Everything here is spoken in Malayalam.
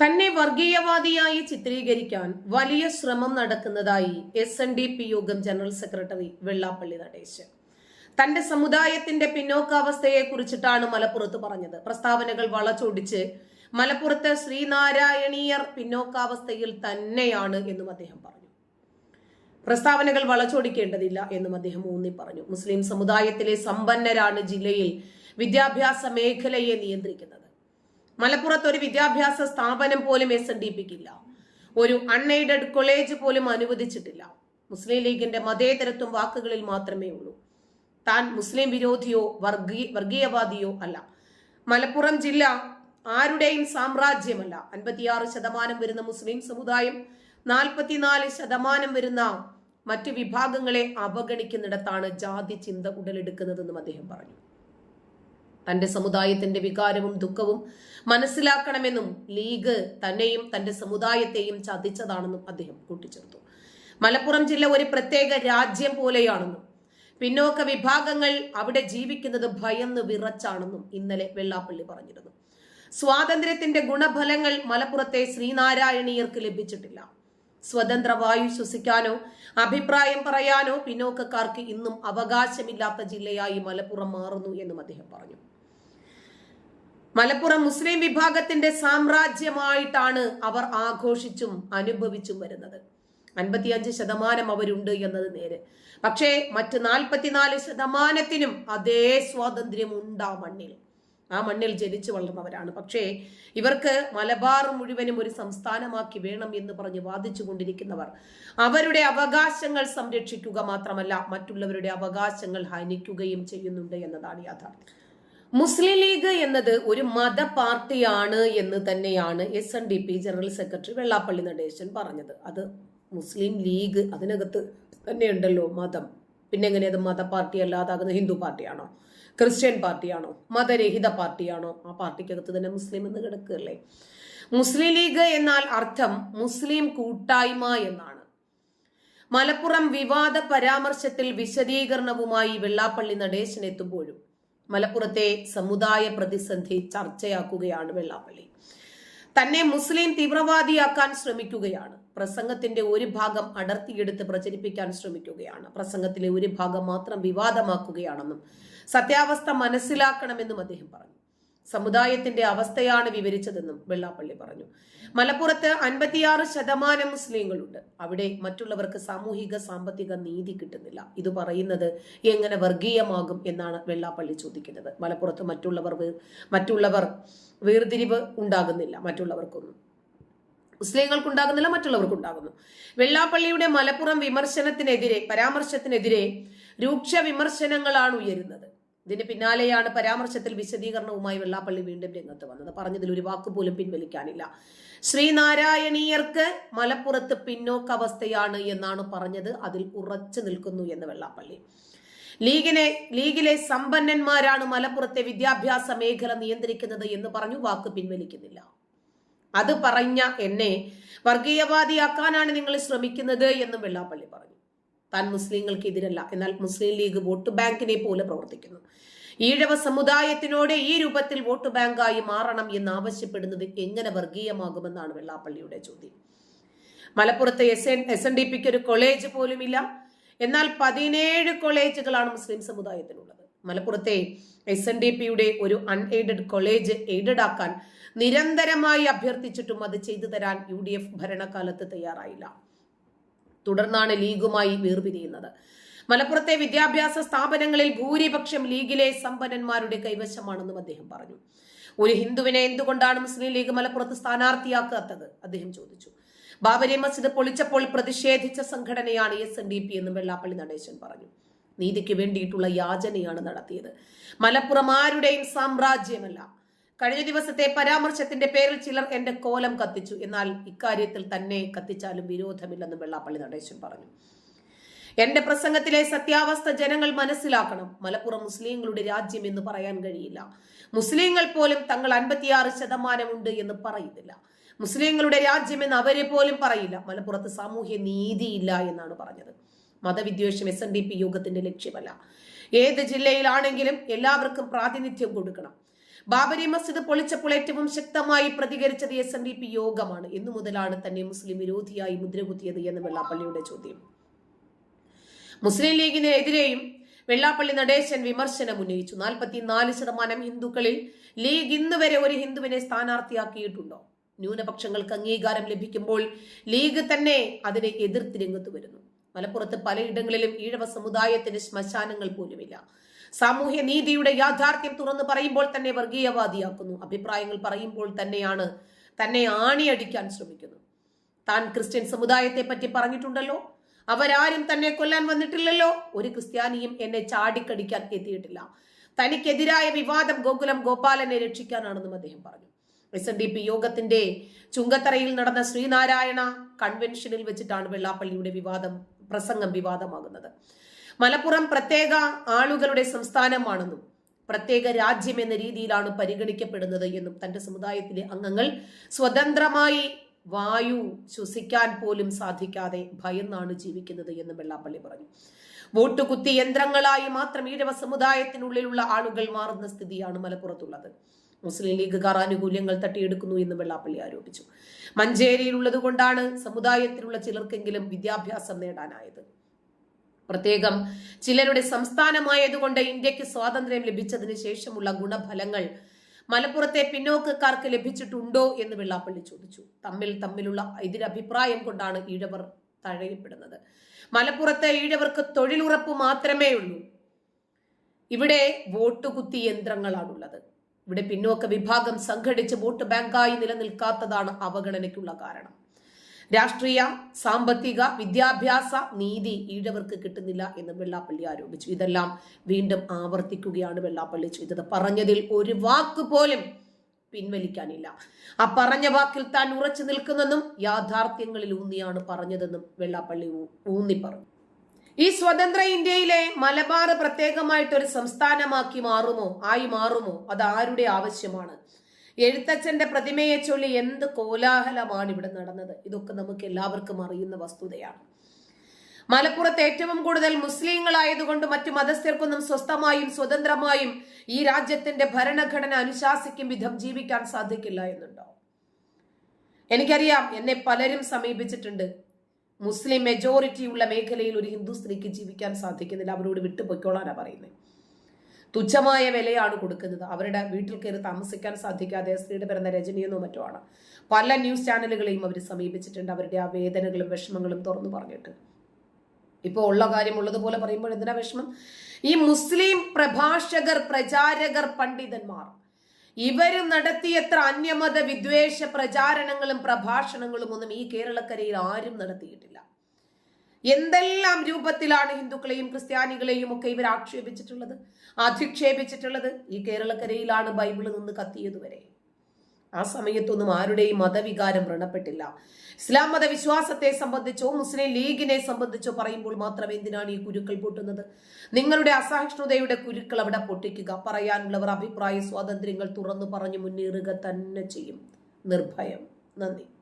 തന്നെ വർഗീയവാദിയായി ചിത്രീകരിക്കാൻ വലിയ ശ്രമം നടക്കുന്നതായി എസ് എൻ ഡി പി യോഗം ജനറൽ സെക്രട്ടറി വെള്ളാപ്പള്ളി നടേശൻ. തന്റെ സമുദായത്തിന്റെ പിന്നോക്കാവസ്ഥയെ കുറിച്ചിട്ടാണ് മലപ്പുറത്ത് പറഞ്ഞത്. പ്രസ്താവനകൾ വളച്ചൊടിച്ച് മലപ്പുറത്ത് ശ്രീനാരായണീയർ പിന്നോക്കാവസ്ഥയിൽ തന്നെയാണ് എന്നും അദ്ദേഹം പറഞ്ഞു. പ്രസ്താവനകൾ വളച്ചൊടിക്കേണ്ടതില്ല എന്നും അദ്ദേഹം ഊന്നി പറഞ്ഞു. മുസ്ലിം സമുദായത്തിലെ സമ്പന്നരാണ് ജില്ലയിൽ വിദ്യാഭ്യാസ മേഖലയെ നിയന്ത്രിക്കുന്നത്. മലപ്പുറത്ത് ഒരു വിദ്യാഭ്യാസ സ്ഥാപനം പോലും എസ് ഡി പിക്കില്ല. ഒരു അൺഎയ്ഡഡ് കോളേജ് പോലും അനുവദിച്ചിട്ടില്ല. മുസ്ലിം ലീഗിന്റെ മതേതരത്വം വാക്കുകളിൽ മാത്രമേ ഉള്ളൂ. താൻ മുസ്ലിം വിരോധിയോ വർഗീയ വർഗീയവാദിയോ അല്ല. മലപ്പുറം ജില്ല ആരുടെയും സാമ്രാജ്യമല്ല. അൻപത്തിയാറ് ശതമാനം വരുന്ന മുസ്ലിം സമുദായം നാൽപ്പത്തിനാല് ശതമാനം വരുന്ന മറ്റു വിഭാഗങ്ങളെ അവഗണിക്കുന്നിടത്താണ് ജാതി ചിന്ത ഉടലെടുക്കുന്നതെന്നും അദ്ദേഹം പറഞ്ഞു. തന്റെ സമുദായത്തിന്റെ വികാരവും ദുഃഖവും മനസ്സിലാക്കണമെന്നും ലീഗ് തന്നെയും തന്റെ സമുദായത്തെയും ചതിച്ചതാണെന്നും അദ്ദേഹം കൂട്ടിച്ചേർത്തു. മലപ്പുറം ജില്ല ഒരു പ്രത്യേക രാജ്യം പോലെയാണെന്നും പിന്നോക്ക വിഭാഗങ്ങൾ അവിടെ ജീവിക്കുന്നത് ഭയന്ന് വിറച്ചാണെന്നും ഇന്നലെ വെള്ളാപ്പള്ളി പറഞ്ഞിരുന്നു. സ്വാതന്ത്ര്യത്തിന്റെ ഗുണഫലങ്ങൾ മലപ്പുറത്തെ ശ്രീനാരായണീയർക്ക് ലഭിച്ചിട്ടില്ല. സ്വതന്ത്ര വായു ശ്വസിക്കാനോ അഭിപ്രായം പറയാനോ പിന്നോക്കക്കാർക്ക് ഇന്നും അവകാശമില്ലാത്ത ജില്ലയായി മലപ്പുറം മാറുന്നു എന്നും അദ്ദേഹം പറഞ്ഞു. മലപ്പുറം മുസ്ലിം വിഭാഗത്തിന്റെ സാമ്രാജ്യമായിട്ടാണ് അവർ ആഘോഷിച്ചും അനുഭവിച്ചും വരുന്നത്. അൻപത്തിയഞ്ച് ശതമാനം അവരുണ്ട് എന്നത് നേര്. പക്ഷേ മറ്റ് നാൽപ്പത്തിനാല് ശതമാനത്തിനും അതേ സ്വാതന്ത്ര്യം ഉണ്ട് ആ മണ്ണിൽ. ആ മണ്ണിൽ ജനിച്ചു വളർന്നവരാണ്. പക്ഷേ ഇവർക്ക് മലബാർ മുഴുവനും ഒരു സംസ്ഥാനമാക്കി വേണം എന്ന് പറഞ്ഞ് വാദിച്ചു കൊണ്ടിരിക്കുന്നവർ അവരുടെ അവകാശങ്ങൾ സംരക്ഷിക്കുക മാത്രമല്ല മറ്റുള്ളവരുടെ അവകാശങ്ങൾ ഹനിക്കുകയും ചെയ്യുന്നുണ്ട് എന്നതാണ് യാഥാർത്ഥ്യം. മുസ്ലിം ലീഗ് എന്നത് ഒരു മത പാർട്ടിയാണ് എന്ന് തന്നെയാണ് S N D P general secretary Vellappally Natesan പറഞ്ഞത്. അത് മുസ്ലിം ലീഗ് അതിനകത്ത് തന്നെയുണ്ടല്ലോ മതം. പിന്നെ എങ്ങനെ അത് മത പാർട്ടി അല്ലാതാകുന്ന ഹിന്ദു പാർട്ടിയാണോ? ക്രിസ്ത്യൻ പാർട്ടിയാണോ? മതരഹിത പാർട്ടിയാണോ? ആ പാർട്ടിക്കകത്ത് തന്നെ മുസ്ലിം എന്ന് കിടക്കുകയല്ലേ? മുസ്ലിം ലീഗ് എന്നാൽ അർത്ഥം മുസ്ലിം കൂട്ടായ്മ എന്നാണ്. മലപ്പുറം വിവാദ പരാമർശത്തിൽ വിശദീകരണവുമായി വെള്ളാപ്പള്ളി നടേശൻ എത്തുമ്പോഴും മലപ്പുറത്തെ സമുദായ പ്രതിസന്ധി ചർച്ചയാക്കുകയാണ് വെള്ളാപ്പള്ളി. തന്നെ മുസ്ലിം തീവ്രവാദിയാക്കാൻ ശ്രമിക്കുകയാണ്. പ്രസംഗത്തിന്റെ ഒരു ഭാഗം അടർത്തിയെടുത്ത് പ്രചരിപ്പിക്കാൻ ശ്രമിക്കുകയാണ്. പ്രസംഗത്തിലെ ഒരു ഭാഗം മാത്രം വിവാദമാക്കുകയാണെന്നും സത്യാവസ്ഥ മനസ്സിലാക്കണമെന്നും അദ്ദേഹം പറഞ്ഞു. സമുദായത്തിന്റെ അവസ്ഥയാണ് വിവരിച്ചതെന്നും വെള്ളാപ്പള്ളി പറഞ്ഞു. മലപ്പുറത്ത് അൻപത്തിയാറ് ശതമാനം മുസ്ലിങ്ങളുണ്ട്. അവിടെ മറ്റുള്ളവർക്ക് സാമൂഹിക സാമ്പത്തിക നീതി കിട്ടുന്നില്ല. ഇത് പറയുന്നത് എങ്ങനെ വർഗീയമാകും എന്നാണ് വെള്ളാപ്പള്ളി ചോദിക്കുന്നത്. മലപ്പുറത്ത് മറ്റുള്ളവർ മറ്റുള്ളവർ വേർതിരിവ് ഉണ്ടാകുന്നില്ല മറ്റുള്ളവർക്കൊന്നും. മുസ്ലിങ്ങൾക്ക് ഉണ്ടാകുന്നില്ല മറ്റുള്ളവർക്ക് ഉണ്ടാകുന്നു വെള്ളാപ്പള്ളിയുടെ മലപ്പുറം വിമർശനത്തിനെതിരെ പരാമർശത്തിനെതിരെ രൂക്ഷ വിമർശനങ്ങളാണ് ഉയരുന്നത്. ഇതിന് പിന്നാലെയാണ് പരാമർശത്തിൽ വിശദീകരണവുമായി വെള്ളാപ്പള്ളി വീണ്ടും രംഗത്ത് വന്നത്. പറഞ്ഞതിൽ ഒരു വാക്കുപോലും പിൻവലിക്കാനില്ല. ശ്രീനാരായണീയർക്ക് മലപ്പുറത്ത് പിന്നോക്കാവസ്ഥയാണ് എന്നാണ് പറഞ്ഞത്. അതിൽ ഉറച്ചു നിൽക്കുന്നു എന്ന് വെള്ളാപ്പള്ളി. ലീഗിനെ ലീഗിലെ സമ്പന്നന്മാരാണ് മലപ്പുറത്തെ വിദ്യാഭ്യാസ മേഖല നിയന്ത്രിക്കുന്നത് എന്ന് പറഞ്ഞു. വാക്ക് പിൻവലിക്കുന്നില്ല. അത് പറഞ്ഞ എന്നെ വർഗീയവാദിയാക്കാനാണ് നിങ്ങൾ ശ്രമിക്കുന്നത് എന്നും വെള്ളാപ്പള്ളി പറഞ്ഞു. താൻ മുസ്ലിങ്ങൾക്ക് എതിരല്ല എന്നാൽ മുസ്ലിം ലീഗ് വോട്ട് ബാങ്കിനെ പോലെ പ്രവർത്തിക്കുന്നു. ഈഴവ സമുദായത്തിനോട് ഈ രൂപത്തിൽ വോട്ട് ബാങ്കായി മാറണം എന്ന് ആവശ്യപ്പെടുന്നത് എങ്ങനെ വർഗീയമാകുമെന്നാണ് വെള്ളാപ്പള്ളിയുടെ ചോദ്യം. മലപ്പുറത്ത് S N S N D പിക്ക് ഒരു കോളേജ് പോലുമില്ല. എന്നാൽ പതിനേഴ് കോളേജുകളാണ് മുസ്ലിം സമുദായത്തിനുള്ളത്. മലപ്പുറത്തെ എസ് എൻ ഡി പിയുടെ ഒരു അൺഎയ്ഡഡ് കോളേജ് എയ്ഡഡ് ആക്കാൻ നിരന്തരമായി അഭ്യർത്ഥിച്ചിട്ടും അത് ചെയ്തു തരാൻ യു ഡി എഫ് ഭരണകാലത്ത് തയ്യാറായില്ല. തുടർന്നാണ് ലീഗുമായി വേർപിരിയുന്നത് മലപ്പുറത്തെ വിദ്യാഭ്യാസ സ്ഥാപനങ്ങളിൽ ഭൂരിപക്ഷം ലീഗിലെ സമ്പന്നന്മാരുടെ കൈവശമാണെന്നും അദ്ദേഹം പറഞ്ഞു. ഒരു ഹിന്ദുവിനെ എന്തുകൊണ്ടാണ് മുസ്ലിം ലീഗ് മലപ്പുറത്ത് സ്ഥാനാർത്ഥിയാക്കാത്തത്? അദ്ദേഹം ചോദിച്ചു. ബാബരി മസ്ജിദ് പൊളിച്ചപ്പോൾ പ്രതിഷേധിച്ച സംഘടനയാണ് എസ് എൻ ഡി പി എന്നും വെള്ളാപ്പള്ളി നടേശൻ പറഞ്ഞു. നീതിക്ക് വേണ്ടിയിട്ടുള്ള യാചനയാണ് നടത്തിയത്. മലപ്പുറം ആരുടെയും സാമ്രാജ്യമല്ല. കഴിഞ്ഞ ദിവസത്തെ പരാമർശത്തിന്റെ പേരിൽ ചിലർ എന്റെ കോലം കത്തിച്ചു. എന്നാൽ ഇക്കാര്യത്തിൽ തന്നെ കത്തിച്ചാലും വിരോധമില്ലെന്നും വെള്ളാപ്പള്ളി നടേശൻ പറഞ്ഞു. എന്റെ പ്രസംഗത്തിലെ സത്യാവസ്ഥ ജനങ്ങൾ മനസ്സിലാക്കണം. മലപ്പുറം മുസ്ലിങ്ങളുടെ രാജ്യം എന്ന് പറയാൻ കഴിയില്ല. മുസ്ലിങ്ങൾ പോലും തങ്ങൾ അൻപത്തിയാറ് ശതമാനമുണ്ട് എന്ന് പറയുന്നില്ല. മുസ്ലിങ്ങളുടെ രാജ്യമെന്ന് അവരെ പോലും പറയില്ല. മലപ്പുറത്ത് സാമൂഹ്യ നീതിയില്ല എന്നാണ് പറഞ്ഞത്. മതവിദ്വേഷം എസ് എൻ ഡി പി യോഗത്തിന്റെ ലക്ഷ്യമല്ല. ഏത് ജില്ലയിലാണെങ്കിലും എല്ലാവർക്കും പ്രാതിനിധ്യം കൊടുക്കണം. ബാബരി മസ്ജിദ് പൊളിച്ചപ്പോൾ ഏറ്റവും ശക്തമായി പ്രതികരിച്ചത് എസ് എൻ ഡി പി യോഗമാണ്. എന്നു മുതലാണ് തന്നെ മുസ്ലിം വിരോധിയായി മുദ്രകുത്തിയത് എന്ന് വെള്ളാപ്പള്ളിയുടെ ചോദ്യം. മുസ്ലിം ലീഗിനെതിരെയും വെള്ളാപ്പള്ളി നടേശൻ വിമർശനം ഉന്നയിച്ചു. നാൽപ്പത്തിനാല് ശതമാനം ഹിന്ദുക്കളിൽ ലീഗ് ഇന്ന് വരെ ഒരു ഹിന്ദുവിനെ സ്ഥാനാർത്ഥിയാക്കിയിട്ടുണ്ടോ? ന്യൂനപക്ഷങ്ങൾക്ക് അംഗീകാരം ലഭിക്കുമ്പോൾ ലീഗ് തന്നെ അതിനെ എതിർത്ത് രംഗത്ത് വരുന്നു. മലപ്പുറത്ത് പലയിടങ്ങളിലും ഈഴവ സമുദായത്തിന് ശ്മശാനങ്ങൾ പോലുമില്ല. സാമൂഹ്യ നീതിയുടെ യാഥാർത്ഥ്യം തുറന്നു പറയുമ്പോൾ തന്നെ വർഗീയവാദിയാക്കുന്നു. അഭിപ്രായങ്ങൾ പറയുമ്പോൾ തന്നെയാണ് തന്നെ ആണിയടിക്കാൻ ശ്രമിക്കുന്നു താൻ ക്രിസ്ത്യൻ സമുദായത്തെ പറ്റി പറഞ്ഞിട്ടുണ്ടല്ലോ. അവരാരും തന്നെ കൊല്ലാൻ വന്നിട്ടില്ലല്ലോ. ഒരു ക്രിസ്ത്യാനിയും എന്നെ ചാടിക്കടിക്കാൻ എത്തിയിട്ടില്ല. തനിക്കെതിരായ വിവാദം ഗോകുലം ഗോപാലനെ രക്ഷിക്കാനാണെന്നും അദ്ദേഹം പറഞ്ഞു. എസ് എൻ ഡി പി യോഗത്തിന്റെ ചുങ്കത്തറയിൽ നടന്ന ശ്രീനാരായണ കൺവെൻഷനിൽ വെച്ചിട്ടാണ് വെള്ളാപ്പള്ളിയുടെ വിവാദം പ്രസംഗം വിവാദമാകുന്നത് മലപ്പുറം പ്രത്യേക ആളുകളുടെ സംസ്ഥാനമാണെന്നും പ്രത്യേക രാജ്യം എന്ന രീതിയിലാണ് പരിഗണിക്കപ്പെടുന്നത് എന്നും തന്റെ സമുദായത്തിലെ അംഗങ്ങൾ സ്വതന്ത്രമായി വായു ശ്വസിക്കാൻ പോലും സാധിക്കാതെ ഭയന്നാണ് ജീവിക്കുന്നത് എന്ന് വെള്ളാപ്പള്ളി പറഞ്ഞു. വോട്ട് കുത്തി യന്ത്രങ്ങളായി മാത്രം ഈഴവ സമുദായത്തിനുള്ളിലുള്ള ആളുകൾ മാറുന്ന സ്ഥിതിയാണ് മലപ്പുറത്തുള്ളത്. മുസ്ലിം ലീഗുകാർ ആനുകൂല്യങ്ങൾ തട്ടിയെടുക്കുന്നു എന്ന് വെള്ളാപ്പള്ളി ആരോപിച്ചു. മഞ്ചേരിയിലുള്ളത് കൊണ്ടാണ് സമുദായത്തിലുള്ള ചിലർക്കെങ്കിലും വിദ്യാഭ്യാസം നേടാനായത്. പ്രത്യേകം ചിലരുടെ സംസ്ഥാനമായതുകൊണ്ട് ഇന്ത്യയ്ക്ക് സ്വാതന്ത്ര്യം ലഭിച്ചതിന് ശേഷമുള്ള ഗുണഫലങ്ങൾ മലപ്പുറത്തെ പിന്നോക്കക്കാർക്ക് ലഭിച്ചിട്ടുണ്ടോ എന്ന് വെള്ളാപ്പള്ളി ചോദിച്ചു. തമ്മിൽ തമ്മിലുള്ള എതിരഭിപ്രായം കൊണ്ടാണ് ഈഴവർ തഴയപ്പെടുന്നത്. മലപ്പുറത്തെ ഈഴവർക്ക് തൊഴിലുറപ്പ് മാത്രമേ ഉള്ളൂ ഇവിടെ വോട്ടുകുത്തി യന്ത്രങ്ങളാണുള്ളത്. ഇവിടെ പിന്നോക്ക വിഭാഗം സംഘടിച്ച് വോട്ട് ബാങ്കായി നിലനിൽക്കാത്തതാണ് അവഗണനയ്ക്കുള്ള കാരണം. രാഷ്ട്രീയ സാമ്പത്തിക വിദ്യാഭ്യാസ നീതി ഈഴവർക്ക് കിട്ടുന്നില്ല എന്ന് വെള്ളാപ്പള്ളി ആരോപിച്ചു. ഇതെല്ലാം വീണ്ടും ആവർത്തിക്കുകയാണ് വെള്ളാപ്പള്ളി ചെയ്തത്. പറഞ്ഞതിൽ ഒരു വാക്ക് പോലും പിൻവലിക്കാനില്ല. ആ പറഞ്ഞ വാക്കിൽ താൻ ഉറച്ചു നിൽക്കുന്നെന്നും യാഥാർത്ഥ്യങ്ങളിൽ ഊന്നിയാണ് പറഞ്ഞതെന്നും വെള്ളാപ്പള്ളി ഊന്നി പറഞ്ഞു ഈ സ്വതന്ത്ര ഇന്ത്യയിലെ മലബാർ പ്രത്യേകമായിട്ട് ഒരു സംസ്ഥാനമാക്കി മാറുമോ? ആയി മാറുമോ? അത് ആരുടെ ആവശ്യമാണ്? എഴുത്തച്ഛന്റെ പ്രതിമയെ ചൊല്ലി എന്ത് കോലാഹലമാണ് ഇവിടെ നടന്നത്? ഇതൊക്കെ നമുക്ക് എല്ലാവർക്കും അറിയുന്ന വസ്തുതയാണ്. മലപ്പുറത്ത് ഏറ്റവും കൂടുതൽ മുസ്ലിങ്ങളായതുകൊണ്ട് മറ്റു മതസ്ഥർക്കൊന്നും സ്വസ്ഥമായും സ്വതന്ത്രമായും ഈ രാജ്യത്തിന്റെ ഭരണഘടന അനുശാസിക്കും വിധം ജീവിക്കാൻ സാധിക്കില്ല എന്നുണ്ടോ? എനിക്കറിയാം എന്നെ പലരും സമീപിച്ചിട്ടുണ്ട്. മുസ്ലിം മെജോറിറ്റി ഉള്ള മേഖലയിൽ ഒരു ഹിന്ദു സ്ത്രീക്ക് ജീവിക്കാൻ സാധിക്കുന്നില്ല. അവരോട് വിട്ടുപൊയ്ക്കോളാനാണ് പറയുന്നത് തുച്ഛമായ വിലയാണ് കൊടുക്കുന്നത്. അവരുടെ വീട്ടിൽ കയറി താമസിക്കാൻ സാധിക്കാതെ സ്ത്രീയുടെ പിറന്ന രജനിയെന്നോ മറ്റോ ആണ്. പല ന്യൂസ് ചാനലുകളെയും അവർ സമീപിച്ചിട്ടുണ്ട്. അവരുടെ ആ വേദനകളും വിഷമങ്ങളും തുറന്നു പറഞ്ഞിട്ട്. ഇപ്പോൾ ഉള്ള കാര്യം ഉള്ളതുപോലെ പറയുമ്പോൾ എന്തിനാ വിഷമം? ഈ മുസ്ലിം പ്രഭാഷകർ പ്രചാരകർ പണ്ഡിതന്മാർ ഇവർ നടത്തിയത്ര അന്യമത വിദ്വേഷ പ്രചാരണങ്ങളും പ്രഭാഷണങ്ങളും ഒന്നും ഈ കേരളക്കരയിൽ ആരും നടത്തിയിട്ടില്ല. എന്തെല്ലാം രൂപത്തിലാണ് ഹിന്ദുക്കളെയും ക്രിസ്ത്യാനികളെയും ഒക്കെ ഇവർ ആക്ഷേപിച്ചിട്ടുള്ളത്? അധിക്ഷേപിച്ചിട്ടുള്ളത് ഈ കേരളക്കരയിലാണ് ബൈബിൾ നിന്ന് കത്തിയതുവരെ. ആ സമയത്തൊന്നും ആരുടെയും മതവികാരം വ്രണപ്പെട്ടില്ല. ഇസ്ലാം മതവിശ്വാസത്തെ സംബന്ധിച്ചോ മുസ്ലിം ലീഗിനെ സംബന്ധിച്ചോ പറയുമ്പോൾ മാത്രം എന്തിനാണ് ഈ കുരുക്കൾ പൊട്ടുന്നത്? നിങ്ങളുടെ അസഹിഷ്ണുതയുടെ കുരുക്കൾ അവിടെ പൊട്ടിക്കുക. പറയാനുള്ളവർ അഭിപ്രായ സ്വാതന്ത്ര്യങ്ങൾ തുറന്നു പറഞ്ഞു മുന്നേറുക തന്നെ ചെയ്യും. നിർഭയം. നന്ദി.